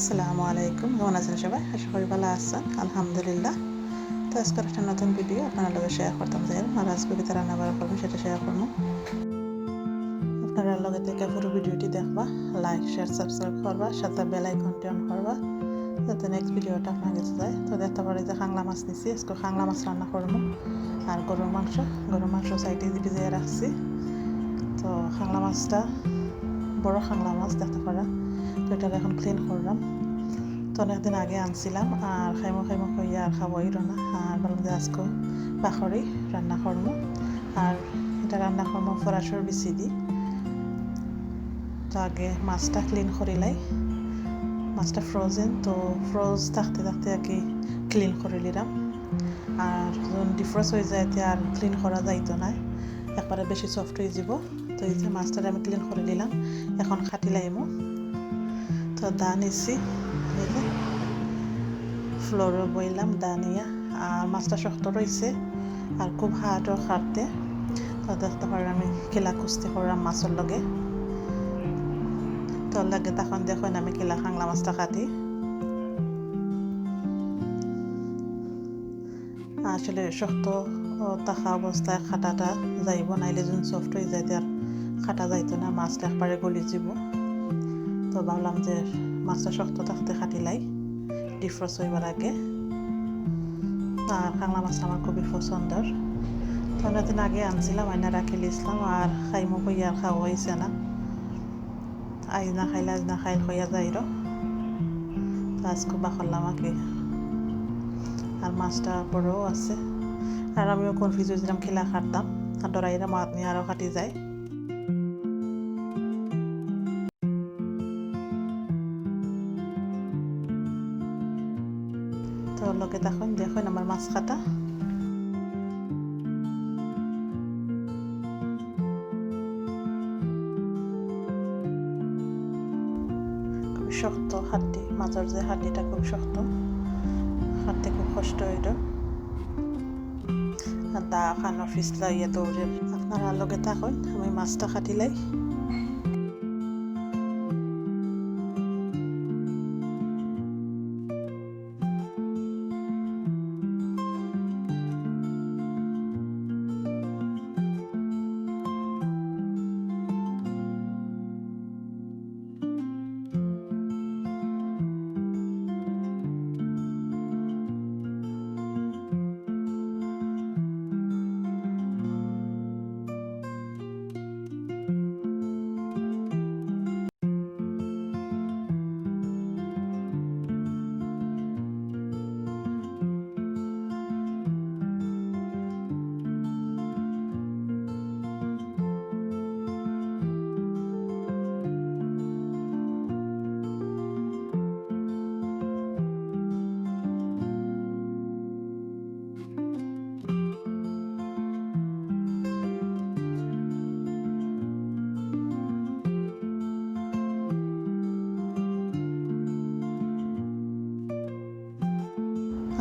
আসসালামু আলাইকুম। কেমন আছেন সবাই? আশা করি ভালো আছেন। আলহামদুলিল্লাহ। তো আজকের একটা নতুন ভিডিও আপনারা লগে শেয়ার করতাম যাই আর আজকে ভিতরে রান্না বাড়া করব সেটা শেয়ার করব। আপনারা লগে থেকে পুরো ভিডিওটি দেখবা লাইক শেয়ার সাবস্ক্রাইব করবা, সাথে বেল আইকনটি অন করবা, যাতে নেক্সট ভিডিওটা আপনার কাছে যায়। তো দেখতে পারি যে খাংলা মাছ নিছি। আজকে খাংলা মাছ রান্না করব। আর গরুর মাংস গরুর মাংস সাইডে ভিজিয়ে রাখছি। তো খাংলা মাছটা, বড় খাংলা মাছ, দেখতে পারা। তো এটাকে এখন ক্লিন করলাম। তো অনেকদিন আগে আনছিলাম, আর খাইমো খাইমো হইয়া আর খাবোই রান্না। আর বললাম যে আজকে বাখরি রান্না করব। আর এটা রান্না করব ফরাসর বিচি দি তো আগে মাছটা ক্লিন করিলাই মাছটা ফ্রোজেন তো ফ্রোজ থাকতে থাকতে আর ক্লিন করে নিলাম। আর যখন ডিফ্রোজ হয়ে যায় আর ক্লিন করা যাইতো না। একবারে বেশি সফট হয়ে যাব তো এই যে মাছটা আমি ক্লিন করে নিলাম। এখন খাটি লাইমো। তো দা নিছি ফ্লোরে বইলাম দা নিয়ে আর মাছটা শক্ত রয়েছে আর খুব হাটও খাটতে তো দেখতে আমি কিলা কুস্তি করলাম মাছের লগে তো লাগে তখন দেখুন আমি কিলা খাংলা মাছটা কাটি আসলে শক্ত থাকা অবস্থায় খাটাটা যাইব নাইলে যোন সফট হয়ে যায় আর খাটা যাইতো না মাছটা একবারে গলি যাব তো ভাবলাম যে মাছটা শক্ত থাকতে খাটিলাই ডিফ্রস হইবার আগে। আর কাঁকড়া মাছ আমার খুবই পছন্দর। তো অনেকদিন আগে আনছিলাম, আইনা রাখি লিছিলাম, আর খাইমো কইয়া আর খাওয়া হয়েছে না। আজ না খাইলে আজ না খাইল হইয়া যাই র তো আজকে বা করলাম আর কি আর মাছটা বড়ও আছে। আর আমিও কনফিউজ হয়েছিলাম, খেলা খাটতাম। আর ডরাইরা মাত নিয়ে আরও কাটি যায়। মাছ কাটা খুব শক্ত হাড্ডি মাছের যে হাড্ডিটা খুব শক্ত হাঁটতে খুব কষ্ট হইল। দা খানো ফিসলা ইয়ে দৌড়ে আপনারা লগে থাকুন, আমি মাছটা কাটিলাই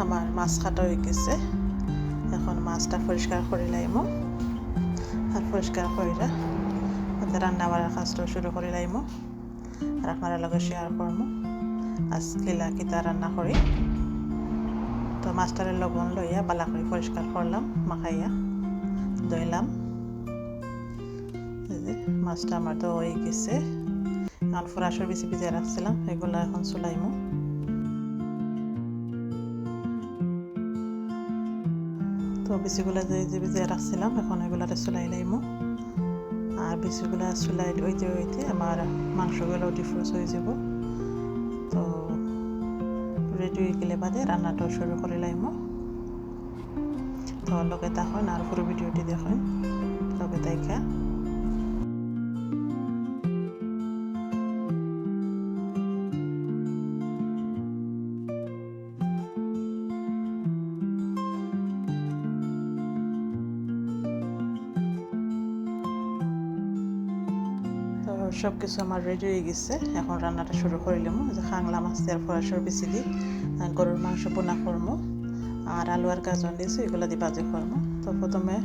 আমার মাছ কাটা হয়ে গেছে। এখন মাছটা পরিষ্কার করে লাইমো। আর পরিষ্কার করে ওদের রান্না বাড়ার কাজটাও শুরু করে লাইমো। আর আপনারা লগে শেয়ার করব আজকে কিতা রান্না করি। তো মাছটারে লবণ লইয়া বালা করে পরিষ্কার করলাম, মাখাইয়া ধুইলাম। মাছটা আমার তো হয়ে গেছে। এখন ফরাসর বেশি ভিজে রাখছিলাম, এগুলো এখন চুলাইমো। তো বিচিগুলা যে যে ভিজে রাখছিলাম, এখন এগুলাতে চুলাই লাইমো। আর বিচিগুলা চুলাই ওইতে ওইতে আমার মাংসগুলো ডিফ্রোজ হয়ে যাব। তো রেডি হয়ে গেলে বাদে রান্নাটাও শুরু করে লাইমো। তো লগে তখন আর পুরো ভিডিওটি দেখেন। লগে তাইকা সব কিছু আমার রেডি হয়ে গেছে। এখন রান্নাটা শুরু করিলাম যে খাংলা মাছ মাছের ফরাসর বেশি দিই গরুর মাংস বোনা করব, আর আলু আর গাজর দিয়েছি, এগুলো দিয়ে বাজি করব। তো প্রথমে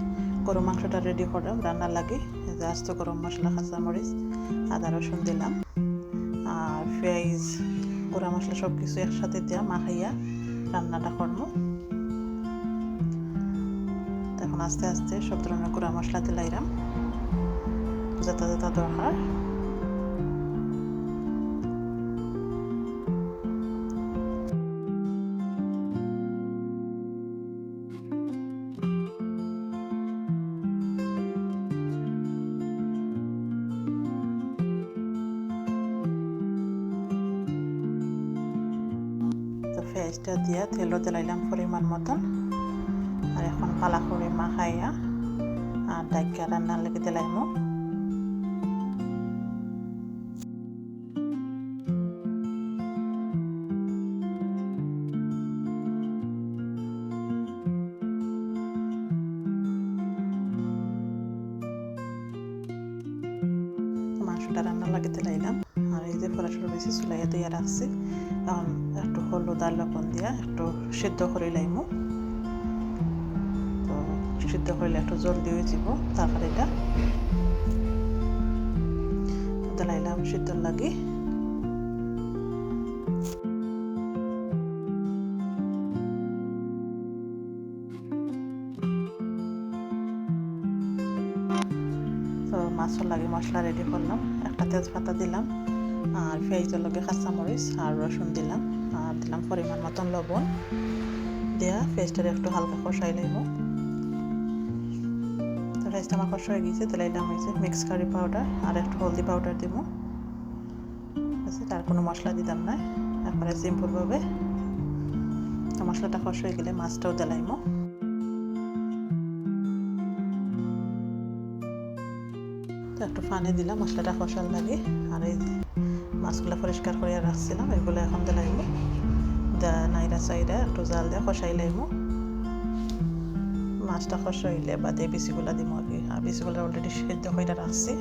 গরু মাংসটা রেডি করলাম রান্নার লাগে। যে আস্ত গরম মশলা কাঁচামরিচ আদা, রসুন দিলাম। আর পেঁয়াজ, গুঁড়া মশলা সব কিছু একসাথে দিয়া মাখাইয়া রান্নাটা করব। এখন আস্তে আস্তে সব ধরনের গুঁড়া মশলা দিলাইরাম যেটা যেটা দরকার। পেঁয়াজটা দিয়া তেলও দিলাইলাম পরিমাণ মতন। আর এখন পালা করে মাখাইয়া আর ডাইকা রান্নার লেগে দিলাইমো মাংসটা রান্না লাগে দিলাইলাম এই যে ফরাসুর বেশি চুলাইয়া দিয়ে রাখছি এখন একটু হলুদ আর লবণ দিয়া, একটু সিদ্ধ করে লাইমু। তো সিদ্ধ করলে একটু জলদি হয়ে যাব তরকারিটা দিলাইলাম সিদ্ধ লাগি। তো মাছের লাগে মশলা রেডি করলাম, একটা তেজপাতা দিলাম। আর পেঁয়াজের লগে কাঁচামরিচ আর রসুন দিলাম। আর দিলাম পরিমাণ মতন লবণ। দেয়া পেঁয়াজটার একটু হালকা কষাই লাইব। তো আমার কষা হয়ে গেছে দিলাইলাম হয়েছে মিক্স কারি পাউডার আর একটু হলদি পাউডার দিব। তার কোনো মশলা দিতাম না। একবারে সিম্পলভাবে মশলাটা কষা হয়ে গেলে মাছটাও দিলাইমো একটু পানি দিলাম, মশলাটা কষার লাগে। আর এই মাছগুলো পরিষ্কার করে রাখছিলাম, এগুলো এখন দিলাইব নাইরা সাইডে একটু জাল দিয়ে কষাই লাইব মাছটা কষা হইলে বা দিয়ে বিচিগুলা আর কি আর বিচিগুলো অলরেডি সেদ্ধ করে রাখছি।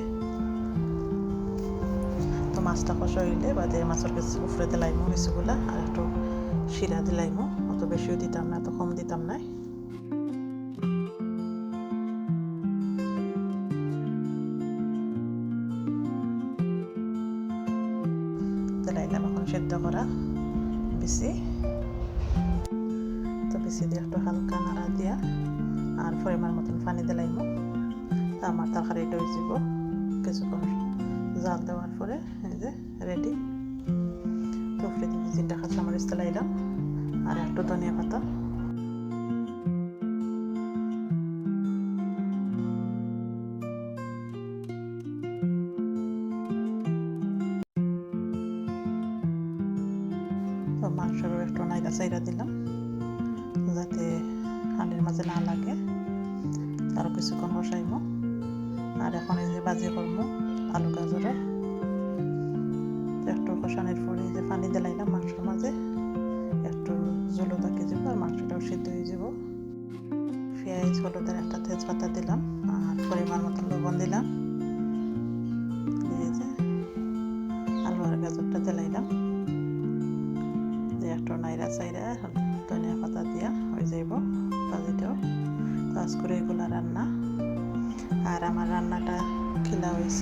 তো মাছটা কষা হইলে বা দিয়ে মাছের কিছু উপরে দিলাইব বিচিগুলা, আর একটু শিরা দিলাইব অত বেশিও দিতাম না অত কম দিতাম না পরিমাণ মতন পানি দিলাইমো তো আমার তরকারিটা হয়ে যাব কিছুক্ষণ জাল দেওয়ার পরে এই যে রেডি তো দিয়ে তিনটা কাঁচামরিচ দিলাইলাম আর একটু ধনিয়া পাতা। মাংসের একটু নাইরা চাইরা দিলাম। যাতে হাঁড়ির মাঝে না লাগে আরও কিছুক্ষণ বসাইব আর এখন এই যে বাজি করব আলু গাজরে একটু কষানোর পরে যে পানি দিলাইলাম মাংসের মাঝে একটু জলও থাকে যাব আর মাংসটাও সিদ্ধ হয়ে যাব। পেঁয়াজ হলুদের একটা তেজপাতা দিলাম, আর পরিমাণ মতো লবণ দিলাম।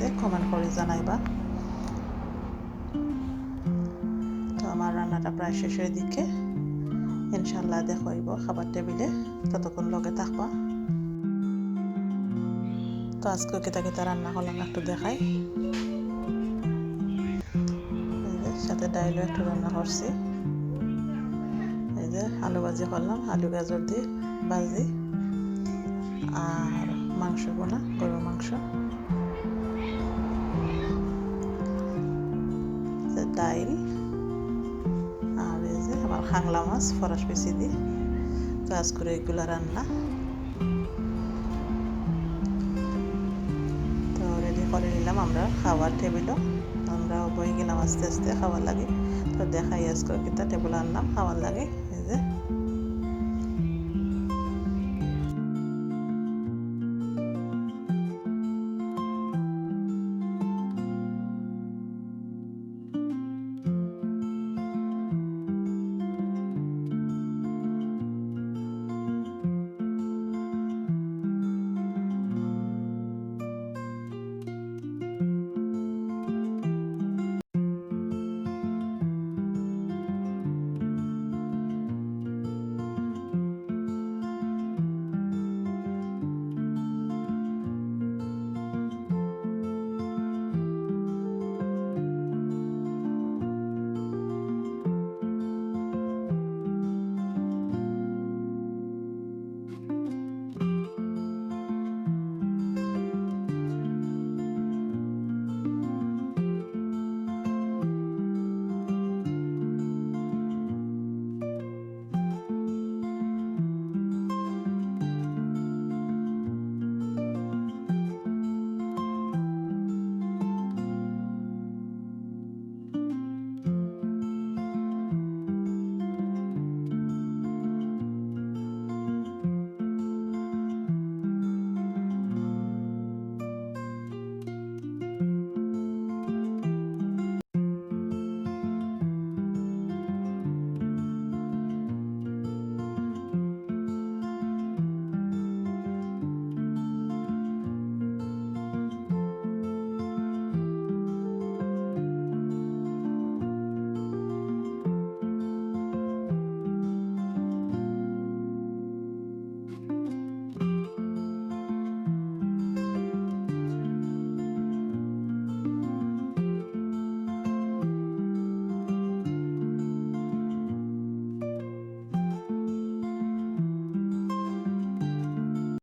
হয়েছে কমেন্ট করে জানাইবা। তো আমার রান্নাটা প্রায় শেষের দিকে। ইনশাল্লাহ দেখাইব খাবার টেবিলে। ততক্ষণ লগে থাকবা। তো আজকে কেতা কেতা রান্না করলাম, একটু দেখাই। সাথে ডাইলও একটু রান্না করছি। এই যে, আলু ভাজি করলাম, আলু, গাজর দিয়ে ভাজি। আর মাংস বোনা, গরুর মাংস। ডাইল আর এই যে আমার খাংলা মাছ, ফরাস বেশি দিই কাজ করে এগুলো রান্না। তো রেডি করে নিলাম আমরা খাওয়ার টেবিলও আমরা বই গেলাম আস্তে আস্তে খাওয়ার লাগে। তো দেখাই আজকে কিতা টেবিল আনলাম খাওয়ার লাগে। এই যে